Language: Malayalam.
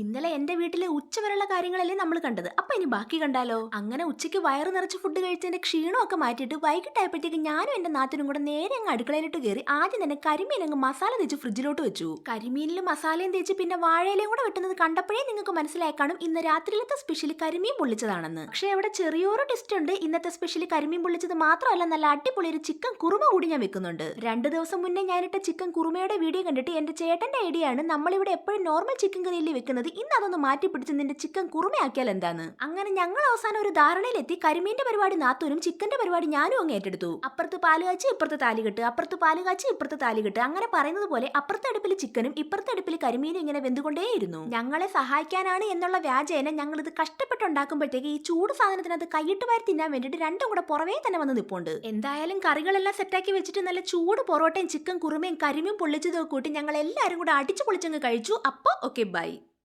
ഇന്നലെ എന്റെ വീട്ടിലെ ഉച്ചവരെയുള്ള കാര്യങ്ങളല്ലേ നമ്മൾ കണ്ടത്. അപ്പൊ ഇനി ബാക്കി കണ്ടാലോ? അങ്ങനെ ഉച്ചയ്ക്ക് വയറ് നിറച്ച് ഫുഡ് കഴിച്ചതിന്റെ ക്ഷീണമൊക്കെ മാറ്റിയിട്ട് വൈകിട്ടായപ്പോഴത്തേക്ക് ഞാനും എന്റെ നാത്തിനും കൂടെ നേരെ അങ്ങ് അടുക്കളയിലിട്ട് കയറി ആദ്യം തന്നെ കരിമീൻ അങ്ങ് മസാല തേച്ച് ഫ്രിഡ്ജിലോട്ട് വെച്ചു. കരിമീനിൽ മസാലയും തേച്ച് പിന്നെ വാഴയിലയും കൂടെ വെട്ടുന്നത് കണ്ടപ്പോഴേ നിങ്ങൾക്ക് മനസ്സിലായി കാണും ഇന്ന് രാത്രിയിലത്തെ സ്പെഷ്യൽ കരിമീൻ പൊള്ളിച്ചതാണെന്ന്. പക്ഷേ അവിടെ ചെറിയൊരു ടെസ്റ്റ് ഉണ്ട്. ഇന്നത്തെ സ്പെഷ്യൽ കരിമീൻ പൊള്ളിച്ചത് മാത്രമല്ല നല്ല അടിപൊളി ഒരു ചിക്കൻ കുറുമ കൂടി ഞാൻ വെക്കുന്നുണ്ട്. രണ്ട് ദിവസം മുന്നേ ഞാനിട്ട ചിക്കൻ കുറുമയുടെ വീഡിയോ കണ്ടിട്ട് എന്റെ ചേട്ടന്റെ ഐഡിയ ആണ്. നമ്മളിവിടെ എപ്പോഴും നോർമൽ ചിക്കൻ കറിയിൽ വെക്കുന്നത്. ഇന്ന് അതൊന്ന് മാറ്റി പിടിച്ച് നിന്റെ ചിക്കൻ കുറുമയാക്കിയാൽ എന്താണ് അങ്ങനെ ഞങ്ങൾ അവസാനം ഒരു ധാരണയിലെത്തി. കരിമീന്റെ പരിപാടി നാത്തൂനും ചിക്കന്റെ പരിപാടി ഞാനും അങ്ങ് ഏറ്റെടുത്തു. അപ്പുറത്ത് പാൽ കാച്ചി ഇപ്പുറത്ത് താലി കെട്ട്. അപ്പുറത്ത് പാൽ കാച്ചി ഇപ്പുറത്ത് താലി കെട്ട്. അങ്ങനെ പറയുന്നത് പോലെ അപ്പുറത്തെ അടുപ്പിൽ ചിക്കനും ഇപ്പുറത്തെ അടുപ്പിൽ കരിമീനും ഇങ്ങനെ വെന്തുകൊണ്ടേയിരുന്നു. ഞങ്ങളെ സഹായിക്കാനാണ് എന്നുള്ള വ്യാജേന ഞങ്ങൾ ഇത് കഷ്ടപ്പെട്ടുണ്ടാക്കുമ്പോഴത്തേക്ക് ഈ ചൂട് സാധനത്തിനകത്ത് കൈയിട്ട് വാരി തിന്നാൻ വേണ്ടിയിട്ട് രണ്ടും കൂടെ പുറമേ തന്നെ വന്ന് നിപ്പുണ്ട്. എന്തായാലും കറികളെല്ലാം സെറ്റാക്കി വെച്ചിട്ട് നല്ല ചൂട് പൊറോട്ടയും ചിക്കൻ കുറുമയും കരിമീൻ പൊള്ളിച്ചതും കൂട്ടി ഞങ്ങൾ എല്ലാവരും കൂടെ അടിച്ചു പൊളിച്ചങ്ങ് കഴിച്ചു. അപ്പോൾ ഓക്കെ ബൈ